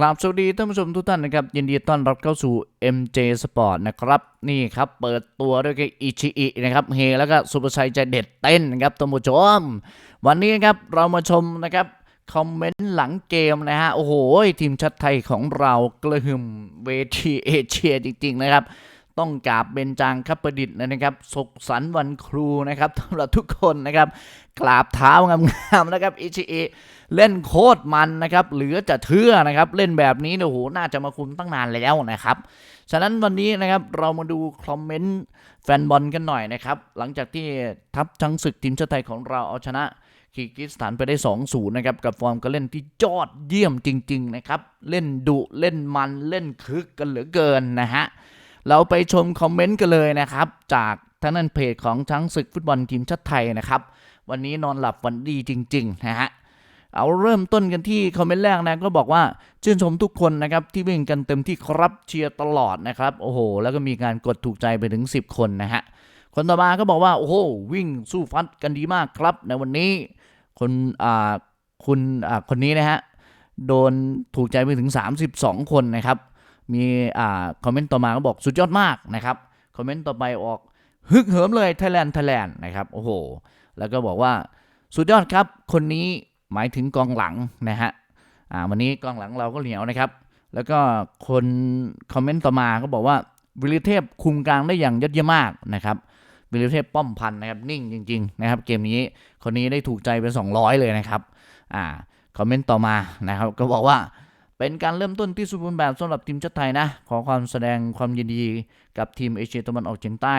ครับสวัสดีท่านผู้ชมทุกท่านนะครับ ยินดีต้อนรับเข้าสู่ MJ Sport นะครับ นี่ครับ เปิดตัวด้วยกับอิชิอินะครับเฮแล้วก็สุภชัยใจเด็ดเต้นนะครับท่านผู้ชม วันนี้นะครับ เรามาชมนะครับ คอมเมนต์หลังเกมนะฮะ โอ้โห ทีมชาติไทยของเรากระหึ่มเวทีเอเชียจริง ๆ นะครับ ต้องกราบเบญจางคับประดิษฐ์นะครับสุขสันต์วันครูนะครับสำหรับทุกคนนะครับกราบเท้างามๆนะครับอิชิอิ เล่นโคตรมันนะครับเหลือจะเชื่อนะครับ เล่นแบบนี้เนี่ยโอ้โหน่าจะมาคุมตั้งนานแล้วนะครับ ฉะนั้นวันนี้นะครับเรามาดูคอมเมนต์แฟนบอลกันหน่อยนะครับ หลังจากที่ทัพช้างศึกทีมชาติไทยของเราเอาชนะคีร์กิสถานไปได้ 2-0 นะครับ กับฟอร์มการเล่นที่ยอดเยี่ยมจริง ๆ นะครับ เล่นดุเล่นมันเล่นคึกกันเหลือเกินนะฮะ เราไปชมคอมเมนต์กันเลยนะครับ จากทางนั้นเพจของช้างศึกฟุตบอลทีมชาติไทยนะครับ วันนี้นอนหลับฝันดีจริง ๆ นะฮะ เอาเริ่มต้นกันที่คอมเมนต์แรกนะก็บอกว่าชื่นชมทุกคนนะครับที่วิ่งกันเต็มที่ครับเชียร์ตลอดนะครับโอ้โห แล้วก็มีการกดถูกใจไปถึง 10 คนนะฮะคนต่อมาก็บอกว่าโอ้โหวิ่งสู้ฟัดกันดีมากครับ ในวันนี้คนอ่าคุณอ่าคนนี้นะฮะโดนถูกใจไปถึง 32 คนนะครับ มีอ่าคอมเมนต์ต่อมาก็บอกสุดยอดมากนะครับคอมเมนต์ต่อไปออกฮึกเหิมเลยไทยแลนด์ไทยแลนด์นะครับโอ้โห แล้วก็บอกว่าสุดยอดครับ คนนี้ หมายถึงกองหลังนะฮะอ่าวันนี้กองหลังเราก็เหนียวนะครับ แล้วก็คนคอมเมนต์ต่อมาก็บอกว่าวิลิเทพคุมกลางได้อย่างยอดเยี่ยมมากนะครับวิลิเทพป้อมพันนะครับนิ่งจริง ๆ นะครับ เกมนี้คนนี้ได้ถูกใจเป็น 200 เลยนะครับอ่าคอมเมนต์ต่อมานะครับ ก็บอกว่าเป็นการเริ่มต้นที่สมบูรณ์แบบสำหรับทีมชาติไทยนะ ขอความแสดงความยินดีกับทีมเอเชียตะวันออกเฉียงใต้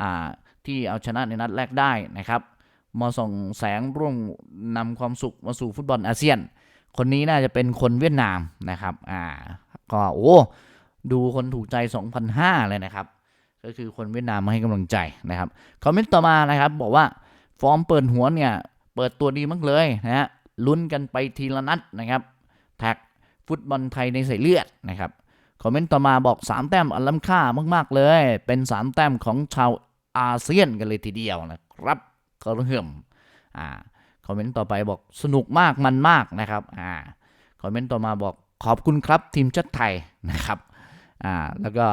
อ่าที่เอาชนะในนัดแรกได้นะครับ มาส่องแสงร่วมนำความสุขมาสู่ฟุตบอลอาเซียน คนนี้น่าจะเป็นคนเวียดนามนะครับ อ่า ก็โอ้ดูคนถูกใจ2,500เลยนะครับ ก็คือคนเวียดนามมาให้กำลังใจนะครับ คอมเมนต์ต่อมานะครับ บอกว่าฟอร์มเปิดหัวเนี่ย เปิดตัวดีมากเลยนะฮะ ลุ้นกันไปทีละนัดนะครับ แท็กฟุตบอลไทยในสายเลือดนะครับ คอมเมนต์ต่อมาบอก 3 แต้มอันล้ำค่ามาก ๆ เลย เป็น 3 แต้มของชาวอาเซียนกันเลยทีเดียวนะครับ ก็เริ่มอ่าคอมเมนต์ต่อไปบอกสนุกมากมันมากนะครับอ่าคอมเมนต์ต่อมาบอกขอบคุณครับทีมชาติไทยนะครับอ่าแล้วก็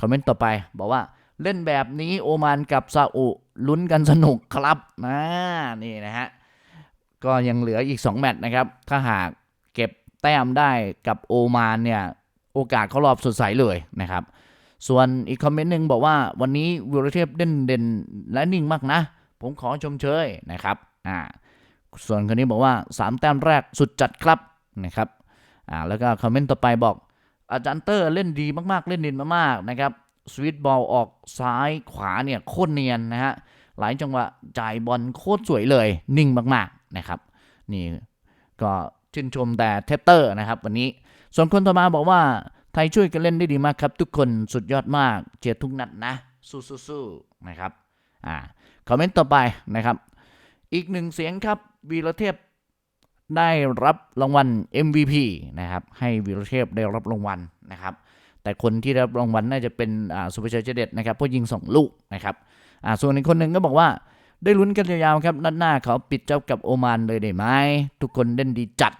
คอมเมนต์ต่อไปบอกว่าเล่นแบบนี้โอมานกับซาอุลุ้นกันสนุกครับนะนี่นะฮะก็ยังเหลืออีก 2 แมตช์นะครับ ถ้าหากเก็บแต้มได้กับโอมานเนี่ย โอกาสเขารอบสดใสเลยนะครับ ส่วนอีกคอมเมนต์หนึ่งบอกว่าวันนี้วิรเทพเด่นเด่นและนิ่งมากนะ ผมขอชมเชยนะครับอ่าส่วนคนนี้บอกว่า 3 แต้มแรกสุดจัดครับนะครับอ่าแล้วก็คอมเมนต์ต่อไปบอก อาจารย์เตอร์เล่นดีมากๆ เล่นดินมากๆนะครับสวิตบอลออกซ้ายขวาเนี่ยโคตรเนียนนะฮะหลายจังหวะจ่ายบอลโคตรสวยเลย นิ่งมากๆนะครับ นี่ก็ชื่นชมแต่เทปเตอร์นะครับ วันนี้ส่วนคนต่อมาบอกว่าไทยช่วยกันเล่นได้ดีมากครับ ทุกคนสุดยอดมากเจียทุกนัดนะ สู้ๆนะครับ อ่าคอมเมนต์ต่อไปนะครับ อีกหนึ่งเสียงครับวีรเทพได้รับรางวัล MVP นะครับ ให้วีรเทพได้รับรางวัลนะครับ แต่คนที่ได้รับรางวัลน่าจะเป็นอ่าสุภาชัยเจเด็ดนะครับเพราะยิงสองลูกนะครับอ่าส่วนอีกคนหนึ่งก็บอกว่าได้ลุ้นกันยาวๆครับนัดหน้าเขาปิดเจ้ากับโอมานเลยได้ไหมทุกคนเล่นดีจัด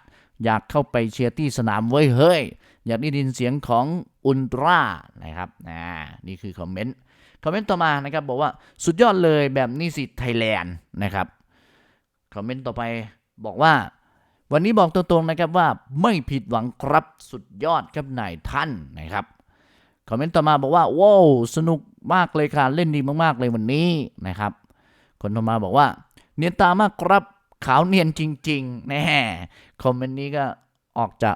อยากเข้าไปเชียร์ที่สนามเว้ยเฮ้ย อยากได้ยินเสียงของ อุลตร้านะครับอ่านี่คือคอมเมนต์คอมเมนต์ต่อมานะครับบอกว่าสุดยอดเลยแบบนี้สิไทยแลนด์นะครับคอมเมนต์ต่อไปบอกว่า วันนี้บอกตรงๆนะครับว่าไม่ผิดหวังครับสุดยอดครับนายท่านนะครับคอมเมนต์ต่อมาบอกว่าว้าวสนุกมากเลยค่ะเล่นดีมากๆเลยวันนี้นะครับ คนต่อมาบอกว่า เนียนตามากครับขาวเนียนจริง ๆ แน่คอมเมนต์นี้ก็ออกจะ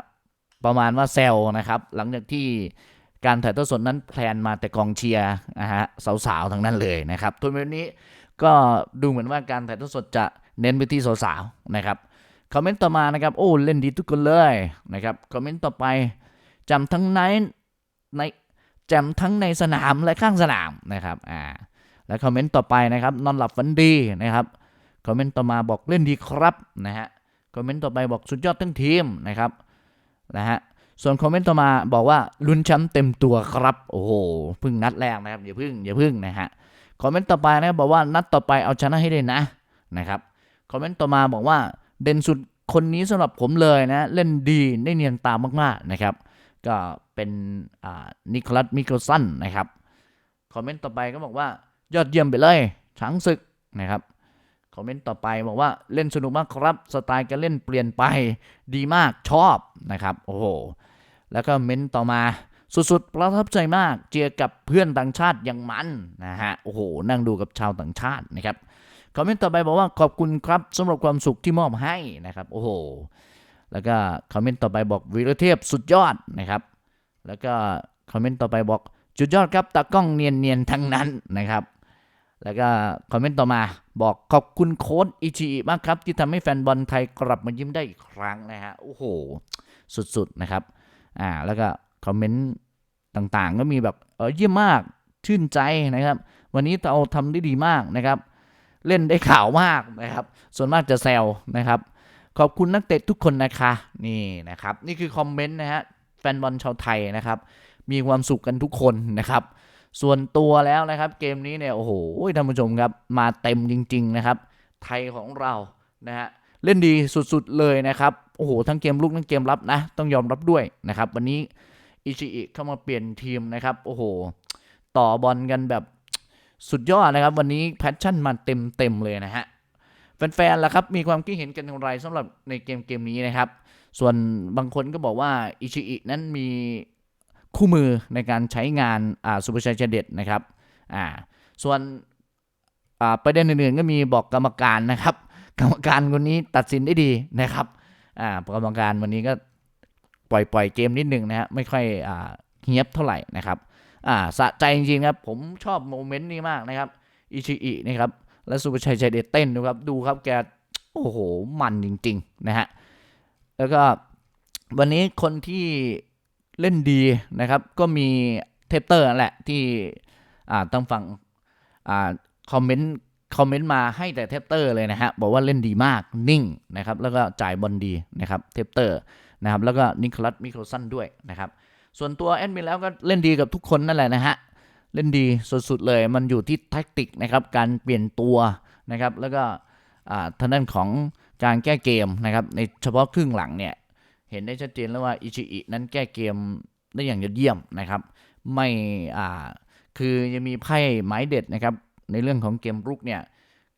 ประมาณว่าแซวนะครับ หลังจากที่การถ่ายทอดสดนั้นแพลนมาแต่กองเชียร์นะฮะสาวๆทั้งนั้นเลยนะครับทัวร์นาเมนต์นี้ก็ดูเหมือนว่าการถ่ายทอดสดจะเน้นไปที่สาวๆนะครับคอมเมนต์ต่อมานะครับ โอ้เล่นดีทุกคนเลยนะครับคอมเมนต์ต่อไปจำทั้งในในจมทั้งในสนามและข้างสนามนะครับอ่าและคอมเมนต์ต่อไปนะครับนอนหลับฝันดีนะครับคอมเมนต์ต่อมาบอกเล่นดีครับนะฮะคอมเมนต์ต่อไปบอกสุดยอดทั้งทีมนะครับ นะฮะส่วนคอมเมนต์ต่อมาบอกว่าลุ้นแชมป์เต็มตัวครับ โอ้โหพิ่งนัดแรกนะครับอย่าพิ่งอย่าพิ่งนะฮะคอมเมนต์ต่อไปนะครับบอกว่านัดต่อไปเอาชนะให้ได้นะนะครับคอมเมนต์ต่อมาบอกว่าเด่นสุดคนนี้สำหรับผมเลยนะ เล่นดีได้เนียนตามมากๆนะครับ ก็เป็นอ่านิโคลัสมิเคิลสันนะครับคอมเมนต์ต่อไปก็บอกว่ายอดเยี่ยมไปเลยช้างศึกนะครับ คอมเมนต์ต่อไปบอกว่าเล่นสนุกมากครับ สไตล์การเล่นเปลี่ยนไปดีมากชอบนะครับ โอ้โห แล้วก็เม้นต์ต่อมาสุดๆ ประทับใจมาก เจอกับเพื่อนต่างชาติอย่างมันนะฮะ โอ้โห นั่งดูกับชาวต่างชาตินะครับ คอมเมนต์ต่อไปบอกว่าขอบคุณครับสำหรับความสุขที่มอบให้นะครับ โอ้โห แล้วก็คอมเมนต์ต่อไปบอกวีรเทพสุดยอดนะครับ แล้วก็คอมเมนต์ต่อไปบอกสุดยอดครับตากล้องเนียนๆทั้งนั้นนะครับ แล้วก็คอมเมนต์ต่อมาบอกขอบคุณโค้ดอิชิอิมากครับ ที่ทำให้แฟนบอลไทยกลับมายิ้มได้อีกครั้งนะฮะโอ้โห สุดๆนะครับอ่าแล้วก็คอมเมนต์ต่างๆ ก็มีแบบเออเยี่ยมมากชื่นใจนะครับ วันนี้เราทำได้ดีมากนะครับ เล่นได้ข่าวมากนะครับ ส่วนมากจะแซวนะครับ ขอบคุณนักเตะทุกคนนะคะนี่นะครับ นี่คือคอมเมนต์นะฮะแฟนบอลชาวไทยนะครับ มีความสุขกันทุกคนนะครับ ส่วนตัวแล้วนะครับ เกมนี้เนี่ยโอ้โหท่านผู้ชมครับมาเต็มจริง ๆ นะครับ ไทยของเรานะฮะเล่นดีสุดๆเลยนะครับโอ้โหทั้งเกมลุกทั้งเกมรับนะ ต้องยอมรับด้วยนะครับ วันนี้อิชิอิเข้ามาเปลี่ยนทีมนะครับโอ้โห ต่อบอลกันแบบสุดยอดนะครับ วันนี้แพชชั่นมาเต็มๆเลยนะฮะแฟนๆล่ะครับมีความคิดเห็นกันอย่างไรสำหรับในเกมเกมนี้นะครับ ส่วนบางคนก็บอกว่าอิชิอินั้นมี คู่มือในการใช้งานอ่าซูเปอร์ชัยเจเด็ดนะครับอ่าส่วนอ่าประเด็นอื่นๆก็มีบอกกรรมการนะครับ กรรมการคนนี้ตัดสินได้ดีนะครับอ่ากรรมการวันนี้ก็ปล่อยปล่อยเกมนิดนึงนะฮะไม่ค่อยอ่าเฮียบเท่าไหร่นะครับอ่าสะใจจริงๆครับผมชอบโมเมนต์นี้มากนะครับอิชิอินะครับและสุภชัยใจเด็ดเต้นดูครับดูครับแกโอ้โหมันจริง ๆ นะฮะแล้วก็วันนี้คนที่ เล่นดีนะครับ ก็มีเทปเตอร์แหละที่ต้องฟังอคอมเมนต์คอมเมนต์มาให้แต่เทปเตอร์เลยนะฮะบอกว่าเล่นดีมากนิ่งนะครับแล้วก็จ่ายบอลดีนะครับเทปเตอร์นะครับแล้วก็นิโคลัสมิโครสันด้วยนะครับส่วนตัวแอดมินแล้วก็เล่นดีกับทุกคนนั่นแหละนะฮะเล่นดีสุดๆเลยมันอยู่ที่แท็กติกนะครับการเปลี่ยนตัวนะครับแล้วก็ทางด้านของการแก้เกมนะครับในเฉพาะครึ่งหลังเนี่ย เห็นได้ชัดเจนแล้วว่าอิชิอินั้นแก้เกมได้อย่างยอดเยี่ยมนะครับ ไม่อ่าคือยังมีไพ่ไม้เด็ดนะครับ ในเรื่องของเกมรุกเนี่ย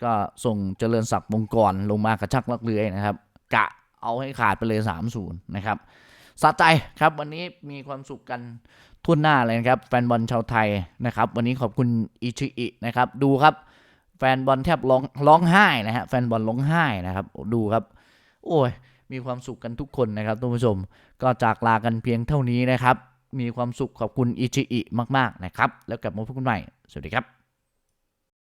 ก็ส่งเจริญศักดิ์วงกรลงมากระชักลักเลื้อยนะครับ กะเอาให้ขาดไปเลย3-0นะครับสะใจครับวันนี้มีความสุขกันทุ่วหน้าเลยนะครับ แฟนบอลชาวไทยนะครับ วันนี้ขอบคุณอิชิอินะครับ ดูครับ แฟนบอลแทบร้องร้องไห้นะฮะแฟนบอลร้องไห้นะครับ ดูครับ โอ้ย มีความสุขกันทุกคนนะครับท่านผู้ชม ก็จากลากันเพียงเท่านี้นะครับ มีความสุขขอบคุณอิชิอิมาก ๆ นะครับ แล้วกลับมาพบกันใหม่ สวัสดีครับ